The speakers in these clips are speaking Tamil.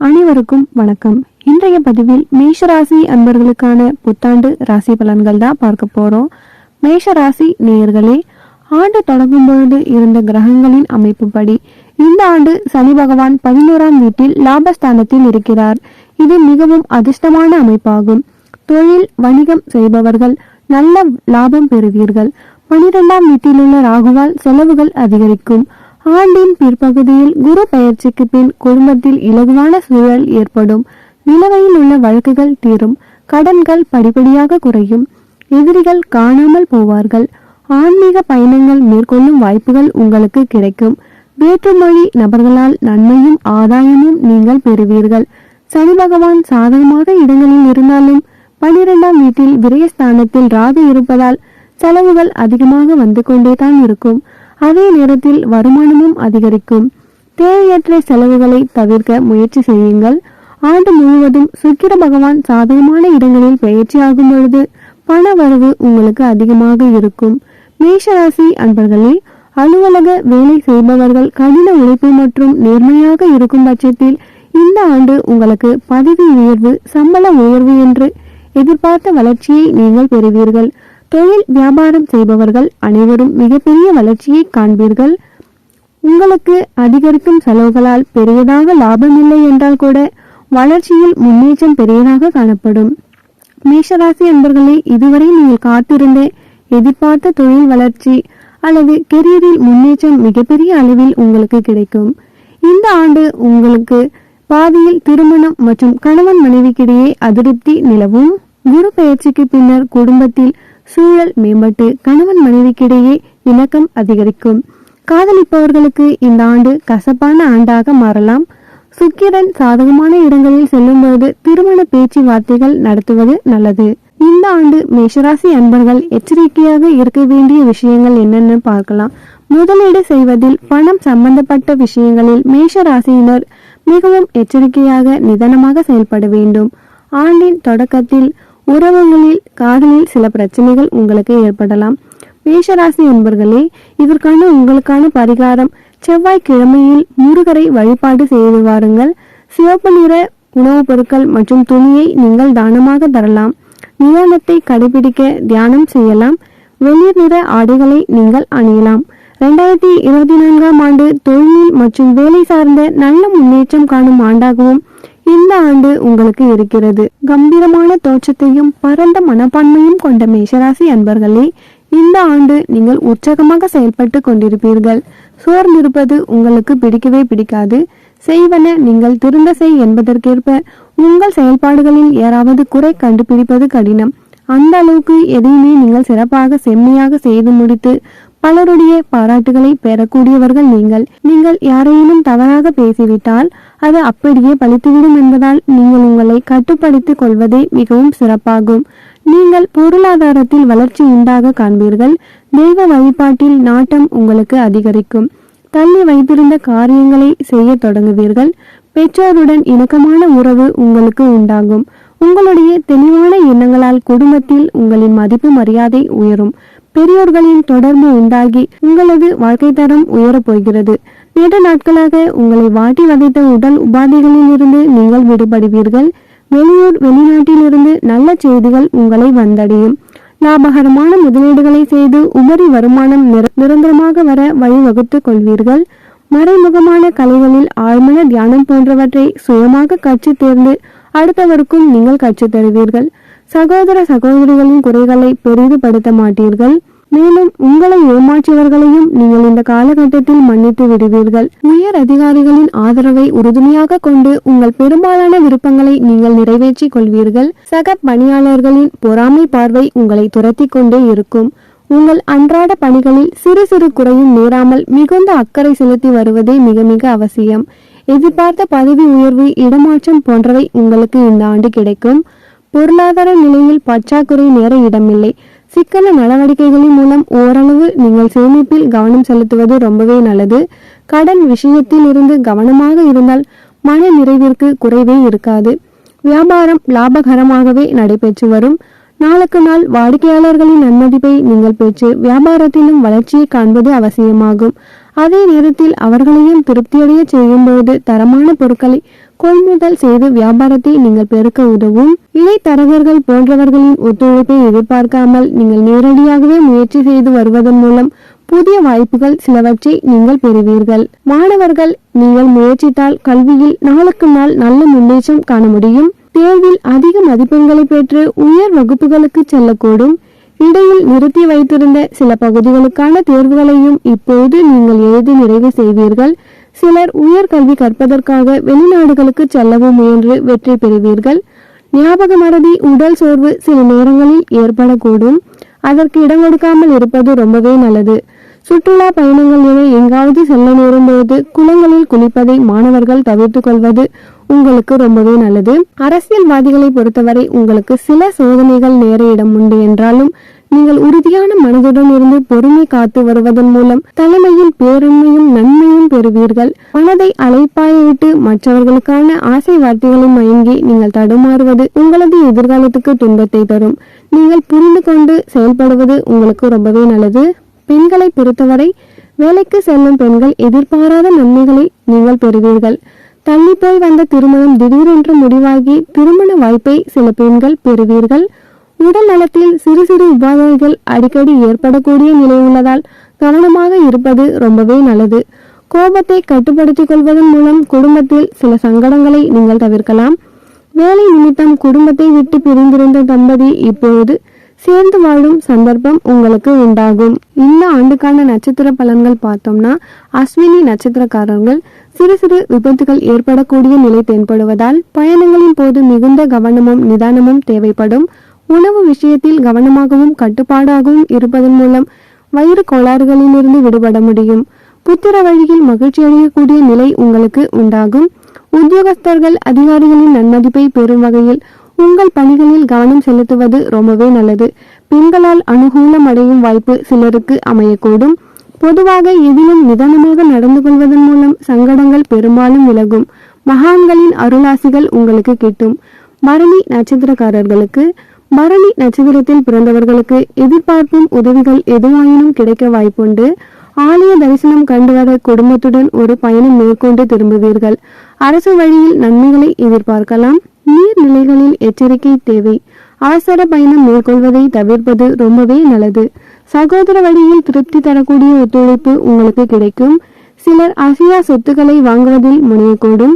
அனைவருக்கும் வணக்கம். இன்றைய பதிவில் மேஷராசி அன்பர்களுக்கான புத்தாண்டு ராசி பலன்கள் தான் பார்க்க போறோம். மேஷராசி நேயர்களே ஆண்டு தொடங்கும் பொழுது இருந்த கிரகங்களின் அமைப்புப்படி இந்த ஆண்டு சனி பகவான் பதினோராம் வீட்டில் லாபஸ்தானத்தில் இருக்கிறார். இது மிகவும் அதிர்ஷ்டமான அமைப்பாகும். தொழில் வணிகம் செய்பவர்கள் நல்ல லாபம் பெறுவீர்கள். பனிரெண்டாம் வீட்டிலுள்ள ராகுவால் செலவுகள் அதிகரிக்கும். ஆண்டின் பிற்பகுதியில் குரு பயிற்சிக்கு பின் குடும்பத்தில் இலகுவான சூழல் ஏற்படும். நிலவையில் உள்ள வழக்குகள் தீரும். கடன்கள் படிப்படியாக குறையும். எதிரிகள் காணாமல் போவார்கள். ஆன்மீக பயணங்கள் மேற்கொள்ளும் வாய்ப்புகள் உங்களுக்கு கிடைக்கும். வேற்றுமொழி நபர்களால் நன்மையும் ஆதாயமும் நீங்கள் பெறுவீர்கள். சனி பகவான் சாதகமாக இடங்களில் இருந்தாலும் பனிரெண்டாம் வீட்டில் விரயஸ்தானத்தில் ராகு இருப்பதால் செலவுகள் அதிகமாக வந்து கொண்டே தான் இருக்கும். அதே நேரத்தில் வருமானமும் அதிகரிக்கும். தேவையற்ற செலவுகளை தவிர்க்க முயற்சி செய்யுங்கள். ஆண்டு முழுவதும் சுக்கிர பகவான் சாதகமான இடங்களில் பயிற்சியாகும் பொழுது பண வரவு உங்களுக்கு அதிகமாக இருக்கும். மேஷராசி அன்பர்களே அலுவலக வேலை செய்பவர்கள் கடின உழைப்பு மற்றும் நேர்மையாக இருக்கும் பட்சத்தில் இந்த ஆண்டு உங்களுக்கு பதவி உயர்வு சம்பள உயர்வு என்று எதிர்பார்த்த வளர்ச்சியை நீங்கள் பெறுவீர்கள். தொழில் வியாபாரம் செய்பவர்கள் அனைவரும் மிகப்பெரிய வளர்ச்சியை காண்பீர்கள். உங்களுக்கு அதிகரிக்கும் செலவுகளால் பெரியதாக லாபம் இல்லை என்றால் கூட வளர்ச்சியில் முன்னேற்றம் பெரியதாக காணப்படும். மேஷராசி அன்பர்களே இதுவரை நீங்கள் காத்திருந்த எதிர்பார்த்த தொழில் வளர்ச்சி அல்லது கெரியரில் முன்னேற்றம் மிகப்பெரிய அளவில் உங்களுக்கு கிடைக்கும். இந்த ஆண்டு உங்களுக்கு பாதியில் திருமணம் மற்றும் கணவன் மனைவிக்கிடையே அதிருப்தி நிலவும். குரு பயிற்சிக்கு பின்னர் குடும்பத்தில் சூழல் மேம்பட்டு கணவன் மனைவிக்கிடையே இணக்கம் அதிகரிக்கும். காதலிப்பவர்களுக்கு இந்த ஆண்டு கசப்பான ஆண்டாக மாறலாம். சுக்கிரன் சாதகமான இடங்களில் செல்லும்போது திருமண பேச்சுவார்த்தைகள் நடத்துவது நல்லது. இந்த ஆண்டு மேஷராசி அன்பர்கள் எச்சரிக்கையாக இருக்க வேண்டிய விஷயங்கள் என்னென்னு பார்க்கலாம். முதலீடு செய்வதில் பணம் சம்பந்தப்பட்ட விஷயங்களில் மேஷராசியினர் மிகவும் எச்சரிக்கையாக நிதானமாக செயல்பட வேண்டும். ஆண்டின் தொடக்கத்தில் உறவுகளில் காதலில் சில பிரச்சனைகள் உங்களுக்கு ஏற்படலாம். மேஷராசி என்பர்களே இதற்கான உங்களுக்கான பரிகாரம் செவ்வாய்க்கிழமையில் முருகரை வழிபாடு செய்து வாருங்கள். சிவப்பு நிற உணவுப் பொருட்கள் மற்றும் துணியை நீங்கள் தானமாக தரலாம். நிதானத்தை கடைபிடிக்க தியானம் செய்யலாம். வெளிர் நிற ஆடைகளை நீங்கள் அணியலாம். ரெண்டாயிரத்தி இருபத்தி நான்காம் ஆண்டு தொழில் மற்றும் வேலை சார்ந்த நல்ல முன்னேற்றம் காணும் ஆண்டாகவும் இந்த ஆண்டு உங்களுக்கு இருக்கிறது. கம்பீரமான தோற்றத்தையும் பரந்த மனப்பான்மையும் கொண்ட மேஷராசி அன்பர்களே இந்த ஆண்டு நீங்கள் உற்சாகமாக செயல்பட்டு கொண்டிருப்பீர்கள். சோர்ந்திருப்பது உங்களுக்கு பிடிக்கவே பிடிக்காது. செய்வன நீங்கள் திருந்த செய் என்பதற்கேற்ப உங்கள் செயல்பாடுகளில் யாராவது குறை கண்டுபிடிப்பது கடினம். அந்த அளவுக்கு எதையுமே நீங்கள் சிறப்பாக செம்மையாக செய்து முடித்து பலருடைய பாராட்டுகளை பெறக்கூடியவர்கள் நீங்கள். நீங்கள் யாரையிலும் தவறாக பேசிவிட்டால் அது அப்படியே பழித்துவிடும் என்பதால் நீங்கள் உங்களை கட்டுப்படுத்திக் கொள்வதே மிகவும் சிறப்பாகும். நீங்கள் பொருளாதாரத்தில் வளர்ச்சி உண்டாக காண்பீர்கள். தெய்வ வழிபாட்டில் நாட்டம் உங்களுக்கு அதிகரிக்கும். தள்ளி வைத்திருந்த காரியங்களை செய்ய தொடங்குவீர்கள். பெற்றோருடன் இணக்கமான உறவு உங்களுக்கு உண்டாகும். உங்களுடைய தெளிவான எண்ணங்களால் குடும்பத்தில் உங்களின் மதிப்பு மரியாதை உயரும். பெரியோர்களின் தொடர்பு உண்டாகி உங்களது வாழ்க்கை தரம் உயரப் போகிறது நீண்ட நாட்களாக உங்களை வாட்டி வதைத்த உடல் உபாதைகளில் இருந்து நீங்கள் விடுபடுவீர்கள். வெளியூர் வெளிநாட்டிலிருந்து நல்ல செய்திகள் உங்களை வந்தடையும். லாபகரமான முதலீடுகளை செய்து உபரி வருமானம் நிர- நிரந்தரமாக வர வழிவகுத்துக் கொள்வீர்கள். மறைமுகமான கலைகளில் ஆழ்மன தியானம் போன்றவற்றை சுயமாக கற்றுத் தேர்ந்து அடுத்தவருக்கும் நீங்கள் கற்றுத் தருவீர்கள். சகோதர சகோதரிகளின் குறைகளை பெரிதுபடுத்த மாட்டீர்கள். மேலும் உங்களை ஏமாற்றியவர்களையும் நீங்கள் இந்த காலகட்டத்தில் மன்னித்து விடுவீர்கள். உயர் அதிகாரிகளின் ஆதரவை உறுதுணையாக கொண்டு உங்கள் பெரும்பாலான விருப்பங்களை நீங்கள் நிறைவேற்றிக் கொள்வீர்கள். சக பணியாளர்களின் பொறாமை பார்வை உங்களை துரத்தி கொண்டே இருக்கும். உங்கள் அன்றாட பணிகளில் சிறு சிறு குறையும் நேராமல் மிகுந்த அக்கறை செலுத்தி வருவதே மிக மிக அவசியம். எதிர்பார்த்த பதவி உயர்வு இடமாற்றம் போன்றவை உங்களுக்கு இந்த ஆண்டு கிடைக்கும். பொருளாதார நிலையில் பற்றாக்குறை நேர இடமில்லை. சிக்கன நடவடிக்கைகளின் மூலம் ஓரளவு நீங்கள் சேமிப்பில் கவனம் செலுத்துவது ரொம்பவே நல்லது. கடன் விஷயத்தில் இருந்து கவனமாக இருந்தால் மன நிறைவிற்கு குறைவே இருக்காது. வியாபாரம் லாபகரமாகவே நடைபெற்று வரும். நாளுக்கு நாள் வாடிக்கையாளர்களின் நன்மதிப்பை நீங்கள் பெற்று வியாபாரத்திலும் வளர்ச்சியை காண்பது அவசியமாகும். அதே நேரத்தில் அவர்களையும் திருப்தியடைய செய்யும் பொழுது தரமான பொருட்களை கொள்முதல் செய்து வியாபாரத்தை நீங்கள் பெருக்க உதவும். இடைத்தரகர்கள் போன்றவர்களின் ஒத்துழைப்பை எதிர்பார்க்காமல் நீங்கள் நேரடியாகவே முயற்சி செய்து வருவதன் மூலம் புதிய வாய்ப்புகள் சிலவற்றை நீங்கள் பெறுவீர்கள். மாணவர்கள் நீங்கள் முயற்சித்தால் கல்வியில் நாளுக்கு நாள் நல்ல முன்னேற்றம் காண முடியும். தேர்வில் அதிக மதிப்பெண்களை பெற்று உயர் வகுப்புகளுக்கு செல்லக்கூடும். இடையில் நிறுத்தி வைத்திருந்த சில பகுதிகளுக்கான தேர்வுகளையும் இப்போது நீங்கள் எழுதி நிறைவு செய்வீர்கள். சிலர் உயர்கல்வி கற்பதற்காக வெளிநாடுகளுக்கு செல்லவும் முயன்று வெற்றி பெறுவீர்கள். ஞாபக மறதி உடல் சோர்வு சில நேரங்களில் ஏற்படக்கூடும். அதற்கு இடம் கொடுக்காமல் இருப்பது ரொம்பவே நல்லது. சுற்றுலா பயணங்கள் என எங்காவது செல்ல நேரும்போது குளங்களில் குளிப்பதை மாணவர்கள் தவிர்த்துக் கொள்வது உங்களுக்கு ரொம்பவே நல்லது. அரசியல்வாதிகளை பொறுத்தவரை உங்களுக்கு சில சோதனைகள் நேர இடம் உண்டு என்றாலும் நீங்கள் உறுதியான மனதுடன் இருந்து பொறுமை காத்து வருவதன் மூலம் தலைமையில் பேருண்மையும் நன்மையும் பெறுவீர்கள். மனதை அலைப்பாயவிட்டு மற்றவர்களுக்கான ஆசை வார்த்தைகளை மயங்கி நீங்கள் தடுமாறுவது உங்களது எதிர்காலத்துக்கு துன்பத்தை தரும். நீங்கள் புரிந்து கொண்டு செயல்படுவது உங்களுக்கு ரொம்பவே நல்லது. பெண்களை பொறுத்தவரை வேலைக்கு செல்லும் பெண்கள் எதிர்பாராத நன்மைகளை நீங்கள் பெறுவீர்கள். தள்ளி போய் வந்த திருமணம் திடீரென்று முடிவாகி திருமண வாய்ப்பை சில பெண்கள் பெறுவீர்கள். உடல் நலத்தில் சிறு சிறு உபாதைகள் அடிக்கடி ஏற்படக்கூடிய நிலை உள்ளதால் கவனமாக இருப்பது ரொம்பவே நல்லது. கோபத்தை கட்டுப்படுத்திக் கொள்வதன் மூலம் குடும்பத்தில் சில சங்கடங்களை நீங்கள் தவிர்க்கலாம். வேலை நிமித்தம் குடும்பத்தை விட்டு பிரிந்திருந்த தம்பதி இப்பொழுது சேர்ந்து வாழும் சந்தர்ப்பம் உங்களுக்கு உண்டாகும். இந்த ஆண்டுக்கான நட்சத்திர பலன்கள் பார்த்தோம்னா அஸ்வினி நட்சத்திரக்காரர்கள் சிறு சிறு விபத்துகள் ஏற்படக்கூடிய நிலை தென்படுவதால் பயணங்களின் போது மிகுந்த கவனமும் நிதானமும் தேவைப்படும். உணவு விஷயத்தில் கவனமாகவும் கட்டுப்பாடாகவும் இருப்பதன் மூலம் வயிறு கோளாறுகளிலிருந்து விடுபட முடியும். புத்திர வழியில் மகிழ்ச்சி அடையக்கூடிய நிலை உங்களுக்கு உண்டாகும். உத்தியோகஸ்தர்கள் அதிகாரிகளின் நன்மதிப்பை பெறும் வகையில் உங்கள் பணிகளில் கவனம் செலுத்துவது ரொம்பவே நல்லது. பெண்களால் அனுகூலம் அடையும் வாய்ப்பு சிலருக்கு அமையக்கூடும். பொதுவாக எதிலும் நிதானமாக நடந்து கொள்வதன் மூலம் சங்கடங்கள் பெரும்பாலும் விலகும். மகான்களின் அருளாசிகள் உங்களுக்கு கிட்டும். மரணி நட்சத்திரக்காரர்களுக்கு மரணி நட்சத்திரத்தில் பிறந்தவர்களுக்கு எதிர்பார்ப்பும் உதவிகள் எதுவாயினும் கிடைக்க வாய்ப்புண்டு. ஆலய தரிசனம் கண்டுவர குடும்பத்துடன் ஒரு பயணம் மேற்கொண்டு திரும்புவீர்கள். அரசு வழியில் நன்மைகளை எதிர்பார்க்கலாம். நீர்நிலைகளில் எச்சரிக்கை தேவை. அவசர பயணம் மேற்கொள்வதை தவிர்ப்பது ரொம்பவே நல்லது. சகோதர வழியில் திருப்தி தரக்கூடிய ஒத்துழைப்பு உங்களுக்கு கிடைக்கும். சிலர் அசியா சொத்துக்களை வாங்குவதில் முனையக்கூடும்.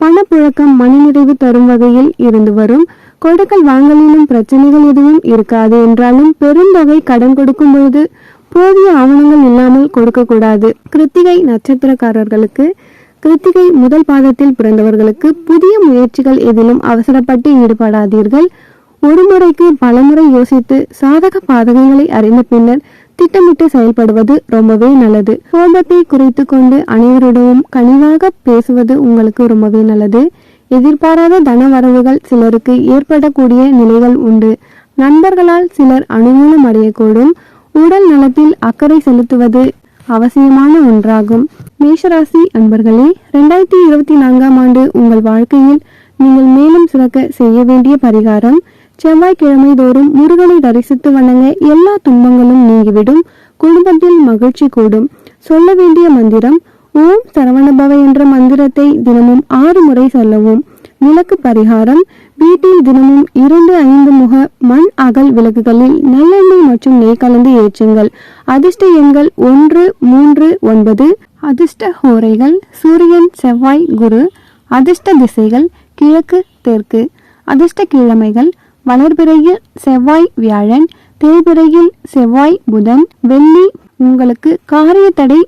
பணப்புழக்கம் மனநிறைவு தரும் வகையில் இருந்து வரும். கொடுக்கல் வாங்கலிலும் பிரச்சனைகள் எதுவும் இருக்காது என்றாலும் பெருந்தொகை கடன் கொடுக்கும் பொழுது போதிய ஆவணங்கள் இல்லாமல் கொடுக்கக்கூடாது. கிருத்திகை நட்சத்திரக்காரர்களுக்கு கிருத்திகை முதல் பாதத்தில் பிறந்தவர்களுக்கு புதிய முயற்சிகள் எதிலும் அவசரப்பட்டு ஈடுபடாதீர்கள். ஒரு முறைக்கு பலமுறை யோசித்து சாதக பாதகங்களை அறிந்த பின்னர் திட்டமிட்டு செயல்படுவது ரொம்பவே நல்லது. கோபத்தை குறைத்து கொண்டு அனைவரிடமும் கனிவாக பேசுவது உங்களுக்கு ரொம்பவே நல்லது. எதிர்பாராத தன வரவுகள் சிலருக்கு ஏற்படக்கூடிய நிலைகள் உண்டு. நண்பர்களால் சிலர் அனுகூலம் அடையக்கூடும். உடல் நலத்தில் அக்கறை செலுத்துவது அவசியமான ஒன்றாகும். மேஷராசி அன்பர்களே ரெண்டாயிரத்தி இருபத்தி நான்காம் ஆண்டு உங்கள் வாழ்க்கையில் நீங்கள் மேலும் சிறக்க செய்ய வேண்டிய பரிகாரம் செவ்வாய்க்கிழமை தோறும் முருகனை தரிசித்து வணங்க எல்லா துன்பங்களும் நீங்கிவிடும். குடும்பத்தில் மகிழ்ச்சி கூடும். சொல்ல வேண்டிய மந்திரம் ஓம் சரவணபவ என்ற மந்திரத்தை தினமும் ஆறு முறை சொல்லவும். விளக்கு பரிகாரம் வீட்டில் தினமும் இரண்டு ஐந்து முக மண் அகல் விளக்குகளில் நல்லெண்ணெய் மற்றும் நெய் கலந்து ஏற்றுங்கள். அதிர்ஷ்ட எண்கள் ஒன்று மூன்று ஒன்பது. அதிர்ஷ்ட ஹோரைகள் சூரியன் செவ்வாய் குரு. அதிர்ஷ்ட திசைகள் கிழக்கு தெற்கு. அதிர்ஷ்ட கிழமைகள் வளர்பிறையில் செவ்வாய் வியாழன் தேய்பிறையில் செவ்வாய் புதன் வெள்ளி உங்களுக்கு காரிய தடை